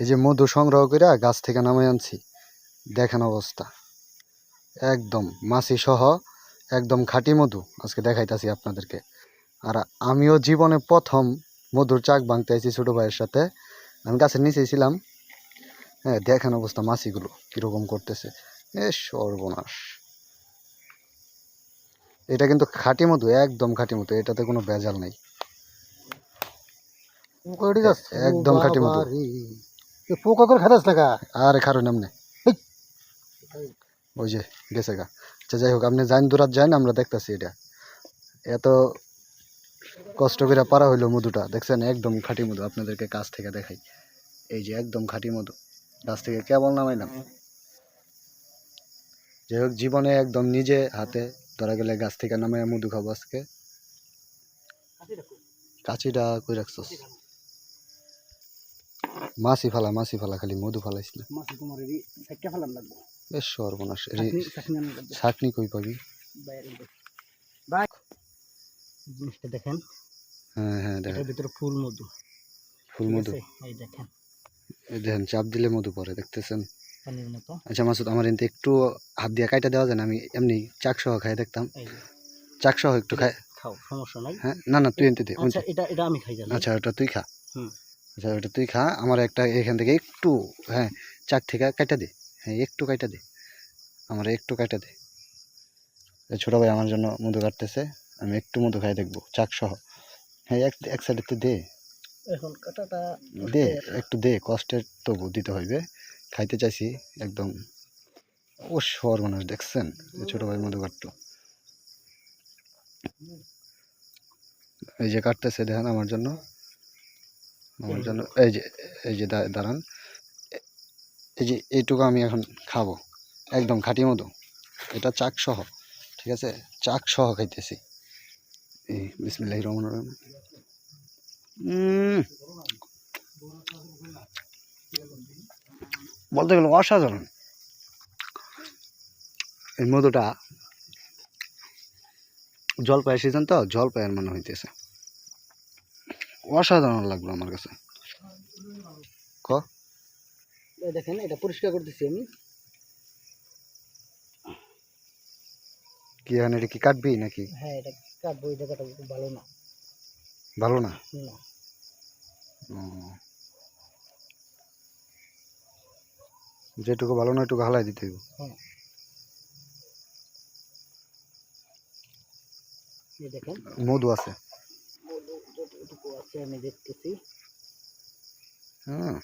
এই যে মধু সংগ্রহ করে গাছ থেকে নামাই আনছি দেখেন অবস্থা। একদম মাছি সহ একদম খাঁটি মধু আজকে দেখাইতাছি আপনাদেরকে। আর আমিও জীবনে প্রথম মধুর চাক ভাঙতে আইছি ছোট ভাইয়ের সাথে। আমি গাছের নিচেই ছিলাম। হ্যাঁ দেখেন অবস্থা মাছিগুলো কীরকম করতেছে। এ সর্বনাশ। এটা কিন্তু খাঁটি মধু একদম খাঁটি মধু এটাতে কোনো ভেজাল নেই। একদম খাঁটি মধু। পোকা করে খাতাস টাকা আরে খারো নামনে ওই যে গেছে গা। আচ্ছা যাই হোক আপনি যান দূরাত যান আমরা দেখতেছি এটা। এত কষ্ট করে পারা হইল মধুটা দেখছেন? একদম খাঁটি মধু আপনাদেরকে কাছ থেকে দেখাই। এই যে একদম খাঁটি মধু গাছ থেকে কেবল নামাইলাম। যাই হোক জীবনে একদম নিজে হাতে ধরা গেলে গাছ থেকে নামাই মধু খাব আজকে। কাচিটা কই রাখছস? মাছি ফালা মাছি ফালা খালি মধু ফালাইছিল মাসে তোমার এই সাইটটা ফেলাম লাগবে? বেশ সর্বনাশ। ছাকনি কই পাবি? জিনিসটা দেখেন। হ্যাঁ হ্যাঁ দেখেন। এটার ভিতরে ফুল মধু। ফুল মধু? আছে? এই দেখেন। দেখেন চাপ দিলে মধু পড়ে দেখতেছেন? পানির মতো। আচ্ছা মাসুদ আমার এনতে একটু হাত দিয়ে কাইটা দেওয়া যায় না? আমি এমনি চাক সহ খাই দেখতাম। চাক সহ একটু খাই। খাও সমস্যা নাই। হ্যাঁ না না তুই এনতে দে আচ্ছা এটা এটা আমি খাই জানি। আচ্ছা তুই খা। হুম। আচ্ছা ওটা তুই খা আমার একটা এখান থেকে একটু হ্যাঁ চাক থেকে কাটা দে হ্যাঁ একটু কাইটা দে আমার একটু কাটা দে। ছোটো ভাই আমার জন্য মধু কাটতেছে আমি একটু মধু খাই দেখব চাক সহ। হ্যাঁ এক এক সাইডে দে। এখন কাটাটা দে একটু দে কষ্টের তবু দিতে হইবে খাইতে চাইছি একদম ও সর্বনাশ দেখছেন? এই ছোট ভাই মধু কাটতো এই যে কাটতেছে দেখেন আমার জন্য। আমার জন্য এই যে এই যে দাঁড়ান। এই যে এইটুকু আমি এখন খাব। একদম খাঁটি মধু এটা চাক সহ ঠিক আছে? চাক সহ খাইতেছি। এই বিসমিল্লাহ রহমান রহিম। বলতে গেলে অসাধারণ। এই মধুটা জলপাই সিজন তো জলপাইয়ের মনে হইতেছে। অসাধারণ লাগল আমার কাছে। ক? দেখেন এটা পরিষ্কার করতেছি আমি। কি এখন এটা কি কাটবি নাকি? হ্যাঁ এটা কাটবো এই জায়গাটা খুব ভালো না। ভালো না? যেটুকু ভালো না ওইটুকু হালাই দিতে হইব। হ্যাঁ। এই দেখেন। মধু আছে। মধু আছে আমি দেখতেছি। হ্যাঁ